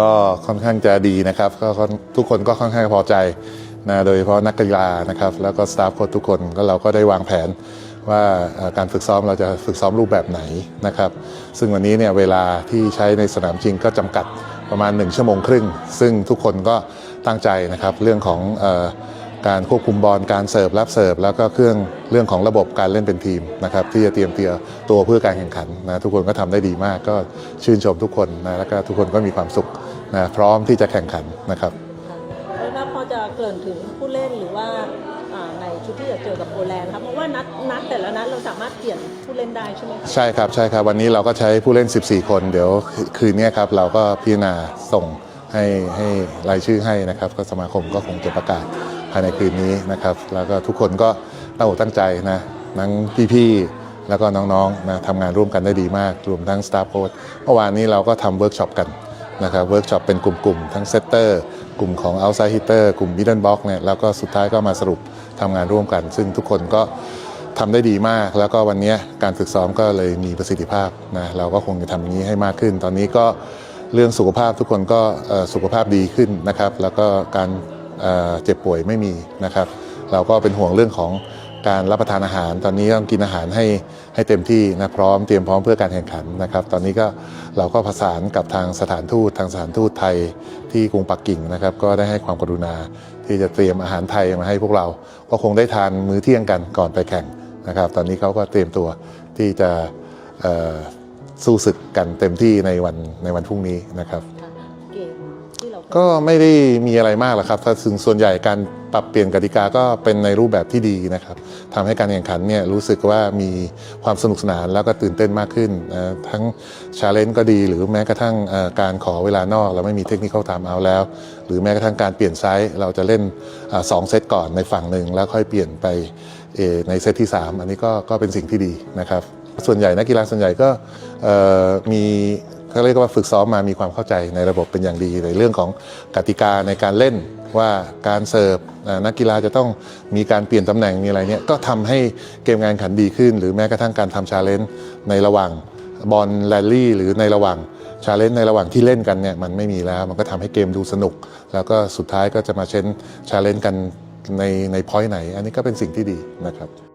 ก็ค่อนข้างจะดีนะครับก็ทุกคนก็ค่อนข้างพอใจนะโดยเฉพาะนักกีฬานะครับแล้วก็สตาฟโค้ชทุกคนก็เราก็ได้วางแผนว่าการฝึกซ้อมเราจะฝึกซ้อมรูปแบบไหนนะครับ ซึ่งวันนี้เนี่ยเวลาที่ใช้ในสนามจริงก็จำกัดประมาณ 1 ชั่วโมงครึ่ง ซึ่งทุกคนก็ตั้งใจนะครับเรื่องของ การควบคุมบอลการเสิร์ฟรับเสิร์ฟแล้วก็เครื่องเรื่องของระบบการเล่นเป็นทีมนะครับที่จะเตรียมเตรียมตัวเพื่อการแข่งขันนะทุกคนก็ทำได้ดีมาก ก็ชื่นชมทุกคนนะแล้วก็ทุกคนก็มีความสุขนะพร้อมที่จะแข่งขันนะครับแล้วถ้าพอจะเกริ่นถึงผู้เล่นหรือว่าอ่าในชุดที่จะเจอกับโปแลนด์ครับเพราะว่านัดนัดแต่ละนัดเราสามารถเปลี่ยนผู้เล่นได้ใช่ไหมคะใช่ครับใช่ครับวันนี้เราก็ใช้ผู้เล่น 14 คน เดี๋ยวคืนนี้ครับเราก็พิจารณาส่งให้ให้รายชื่อให้นะครับ ก็สมาคมก็คงจะประกาศ ภายในคืนนี้นะครับ แล้วก็ทุกคนก็ตั้งอกตั้งใจนะทั้งพี่ๆแล้วก็น้องๆนะทำงานร่วมกันได้ดีมาก รวมทั้งสตาฟโค้ชเมื่อวานนี้เราก็ทำเวิร์กช็อปกันนะครับเวิร์กช็อปเป็นกลุ่มๆ ทั้งเซตเตอร์กลุ่มของ outside hitter กลุ่ม middle box เนี่ยแล้วก็สุดท้ายก็มาสรุปทำงานร่วมกัน ซึ่งทุกคนก็ทำได้ดีมาก แล้วก็วันนี้การฝึกซ้อมก็เลยมีประสิทธิภาพนะเราก็คงจะทำอย่างนี้ให้มากขึ้น ตอนนี้ก็เรื่องสุขภาพทุกคนก็สุขภาพดีขึ้นนะครับ แล้วก็การ เจ็บป่วยไม่มีนะครับ เราก็เป็นห่วงเรื่องของการรับประทานอาหาร ตอนนี้ต้องกินอาหารให้ให้เต็มที่นะพร้อมเตรียมพร้อมเพื่อการแข่งขันนะครับ ตอนนี้ก็เราก็ประสานกับทางสถานทูตทางสถานทูตไทยที่กรุงปักกิ่งนะครับ ก็ได้ให้ความกรุณาที่จะเตรียมอาหารไทยมาให้พวกเรา ก็คงได้ทานมื้อเที่ยงกันก่อนไปแข่งนะครับ ตอนนี้เขาก็เตรียมตัวที่จะสู้ศึกกันเต็มที่ในวันในวันพรุ่งนี้นะครับ ก็ไม่ได้มีอะไรมากหรอกครับถ้าซึ่งส่วนใหญ่การปรับเปลี่ยนกติกาก็เป็นในรูปแบบที่ดีนะครับทำให้การแข่งขันเนี่ยรู้สึกว่ามีความสนุกสนานแล้วก็ตื่นเต้นมากขึ้นนะทั้งชาเลนจ์ก็ดี หรือแม้กระทั่งการขอเวลานอก เราไม่มีเทคนิคเข้าตามเอาแล้ว หรือแม้กระทั่งการเปลี่ยนไซส์เราจะเล่นอสองเซตก่อนในฝั่งหนึ่งแล้วค่อยเปลี่ยนไปในเซตที่ 3 อันนี้ก็ก็เป็นสิ่งที่ดีนะครับส่วนใหญ่นักกีฬาส่วนใหญ่ก็มี เขาเรียกว่าฝึกซ้อมมามีความเข้าใจในระบบเป็นอย่างดีในเรื่องของกติกาในการเล่นว่าการเสิร์ฟนักกีฬาจะต้องมีการเปลี่ยนตำแหน่งมีอะไรเนี่ยก็ทำให้เกมงานขันดีขึ้น หรือแม้กระทั่งการทำชาเลนจ์ในระหว่างบอลแรลลี่หรือในระหว่างชาเลนจ์ในระหว่างที่เล่นกันเนี่ยมันไม่มีแล้ว มันก็ทำให้เกมดูสนุก แล้วก็สุดท้ายก็จะมาเช้นชาเลนจ์กันในในพอยต์ไหน อันนี้ก็เป็นสิ่งที่ดีนะครับ